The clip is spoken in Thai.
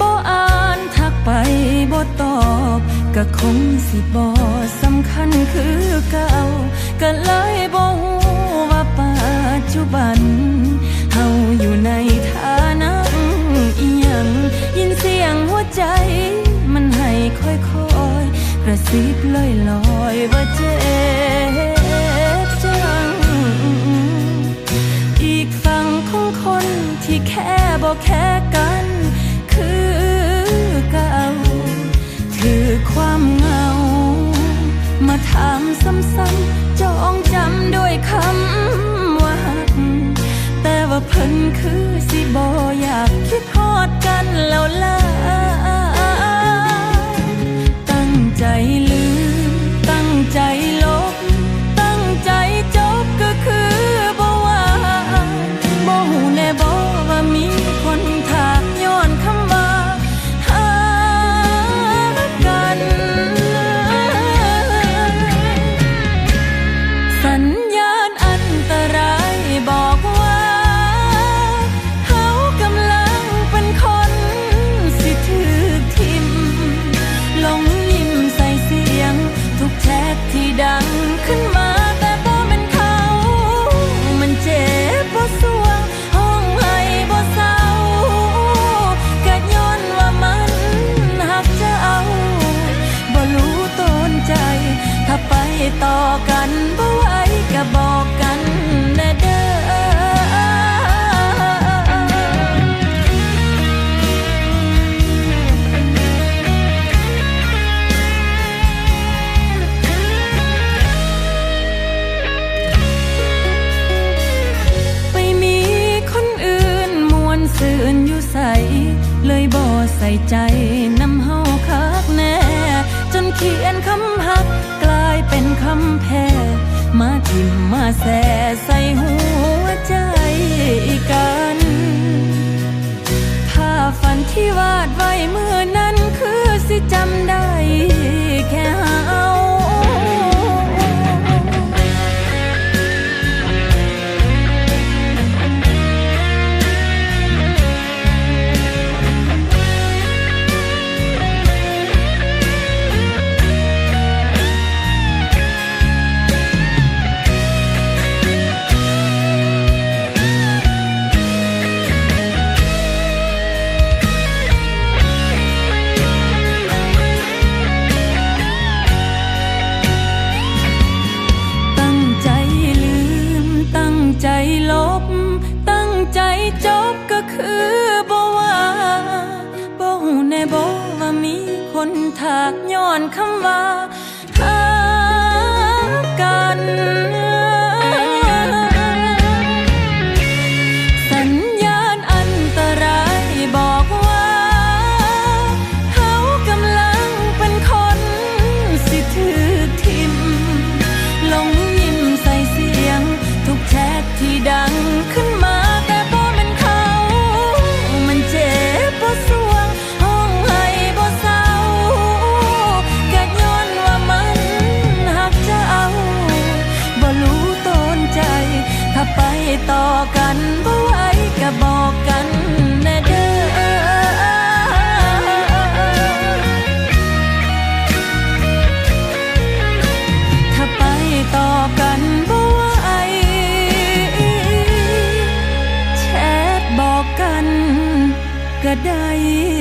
บออ่านทักไปโบตอบก็คงสิบอสำคัญคือเก่าก็เลยบ่ฮู้ว่าปัจจุบันเฮาอยู่ในฐานะอีหยังยินเสียงหัวใจ มันให้ค่อยๆกระซิบลอยๆว่าเจ็บจังอีกฝั่งของคนที่แค่บอกแค่กัน ความเหงา มาถามซ้ำๆจองจำด้วยคำว่าหักแต่ว่าเพิ่นคือสิบออยากคิด ท็ ส่ใจน้ำเฮาคักแน่ จนเขียนคำหัก กลายเป็นคำแพ้มาทิมมาแส่ใส่หัวใจกันภาพฝันที่วาดไว้เมื่อนั้นคือสิจำได้ ถากย้อนคำว่าหากัน สัญญาณอันตรายบอกว่าเฮากำลังเป็นคนสิถือทิมลงยิ้มใส่เสียง ทุกแชทที่ดังขึ้น แชทบอกกันก็ได้